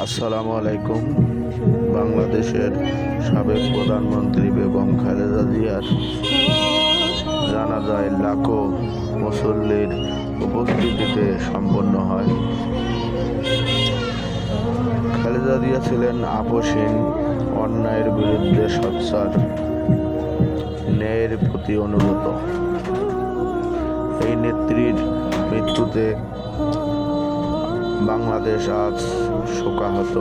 আসসালামু আলাইকুম। বাংলাদেশের সাবেক প্রধানমন্ত্রী বেগম খালেদা জিয়ার জানা যায় লাখো মুসল্লির উপস্থিতিতে সম্পন্ন হয়। খালেদা জিয়া ছিলেন আপসীন অন্যায়ের বিরুদ্ধে সোচ্চার, ন্যায়ের প্রতি অনুগত এই নেত্রীর মৃত্যুতে বাংলাদেশ আজ শোকাহত।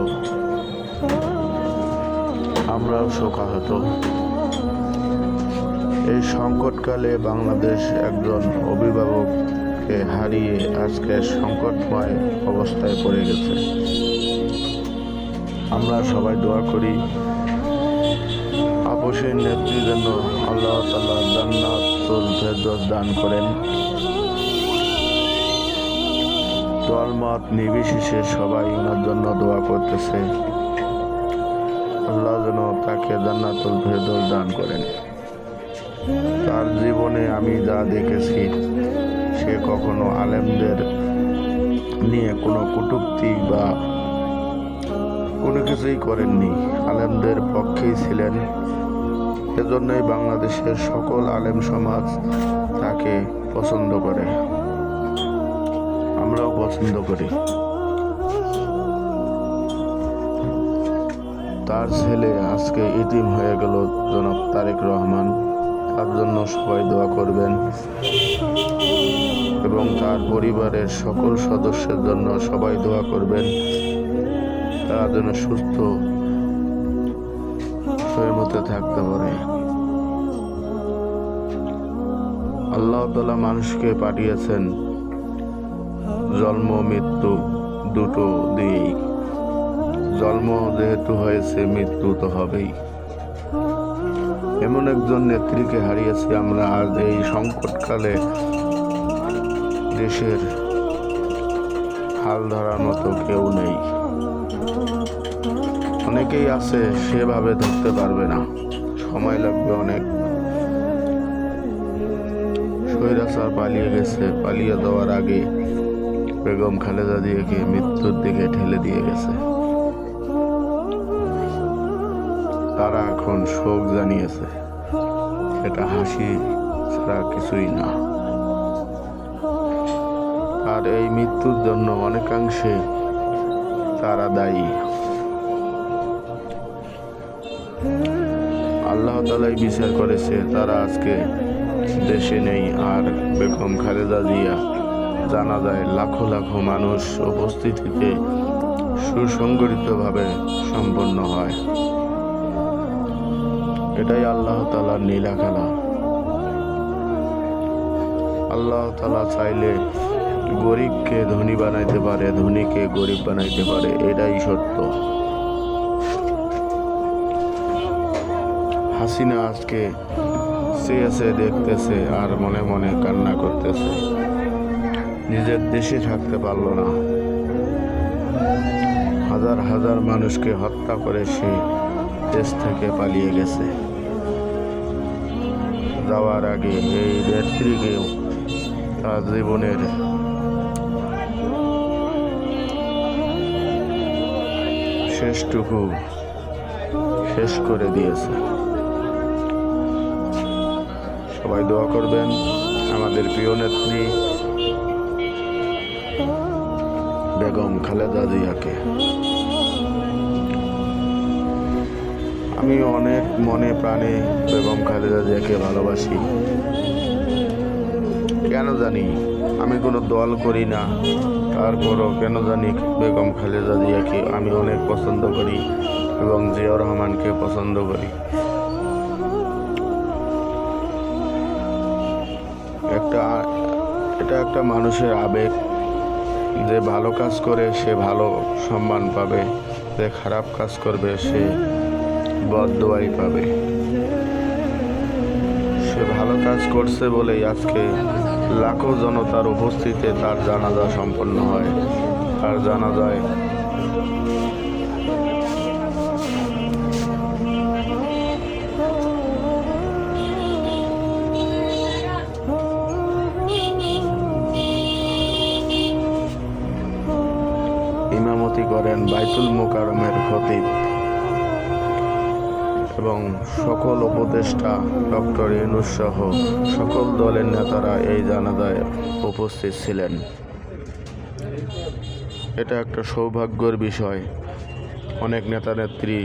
আমরাও শোকাহত। এই সংকটকালে বাংলাদেশ একজন অভিভাবককে হারিয়ে আজকে সংকটময় অবস্থায় পড়ে গেছে। আমরা সবাই দোয়া করি আপসের নেত্রী যেন আল্লাহ তালা ফেরদৌস দান করেন। দলমত নির্বিশেষে সবাই ওনার জন্য দোয়া করতেছে। আল্লাহ যেন তাকে জান্নাতুল ফেরদৌস দান করেন। তার জীবনে আমি যা দেখেছি, সে কখনো আলেমদের নিয়ে কোনো কটূক্তি বা কোনো কিছুই করেননি। আলেমদের পক্ষেই ছিলেন। এজন্যই বাংলাদেশের সকল আলেম সমাজ তাকে পছন্দ করে। আমরাও পছন্দ করি। তার ছেলে আজকে ইতিম হয়ে গেল, জনাব তারেক রহমান। তার জন্য সবাই দোয়া করবেন। এবং তার পরিবারের সকল সদস্যের জন্য সবাই দোয়া করবেন। তারা যেন সুস্থ মধ্যে থাকতে পারে। আল্লাহ তালা মানুষকে পাঠিয়েছেন। জন্ম, মৃত্যু দুটো দিয়েই। জন্ম যেহেতু হয়েছে, মৃত্যু তো হবেই। এমন একজন নেত্রীকে হারিয়েছি আমরা আজ এই সংকটকালে। দেশের হাল ধরার মতো কেউ নেই। অনেকেই আছে, সেভাবে ধরতে পারবে না। সময় লাগবে অনেক। স্বৈরাচার পালিয়ে গেছে, পালিয়ে দেওয়ার আগে বেগম খালেদা জিয়াকে মৃত্যুর দিকে ঠেলে দিয়ে গেছে। তারা এখন শোক জানিয়েছে। এটা হাসি ছাড়া কিছুই না। আর এই মৃত্যুর জন্য অনেকাংশে তারা দায়ী। আল্লাহ তালাই বিচার করেছে, তারা আজকে দেশে নেই। আর বেগম খালেদা জিয়া জানা যায়, লাখো লাখো মানুষ উপস্থিতিতে সুসংগঠিতভাবে সম্পন্ন হয়। এটাই আল্লাহ তালার নীলা খেলা। আল্লাহ তালা চাইলে গরিবকে ধনী বানাইতে পারে, ধনীকে গরিব বানাইতে পারে, এটাই সত্য। হাসিনা আজকে চেয়েছে দেখতেছে আর মনে মনে কান্না করতেছে। নিজের দেশে থাকতে পারল না। হাজার হাজার মানুষকে হত্যা করে সে দেশ থেকে পালিয়ে গেছে। যাওয়ার আগে এই নেত্রীকেও তার জীবনের শেষটুকু শেষ করে দিয়েছে। সবাই দোয়া করবেন। আমাদের প্রিয় নেত্রী বেগম খালেদা জিয়াকে। আমি অনেক মনে প্রাণে বেগম খালেদা জিয়াকে ভালোবাসি। কেন জানি আমি কোনো দল করি না। তারপরও কেন জানি বেগম খালেদা জিয়াকে আমি অনেক পছন্দ করি এবং জিয়া রহমানকে পছন্দ করি। একটা, এটা একটা মানুষের আবেগ যে ভালো কাজ করে, সে ভালো সম্মান পাবে। যে খারাপ কাজ করবে, সে বদদোয়াই পাবে। সে ভালো কাজ করছে বলেই আজকে লাখো জনতার উপস্থিতিতে তার জানাজা সম্পন্ন হয়। তার জানাজায় ইমামতি করেন বাইতুল মোকারমের খতিব এবং সকল উপদেষ্টা ডক্টর ইউনুস সহ সকল দলের নেতারা এই জানাজায় উপস্থিত ছিলেন। এটা একটা সৌভাগ্যের বিষয়। অনেক নেতা নেত্রী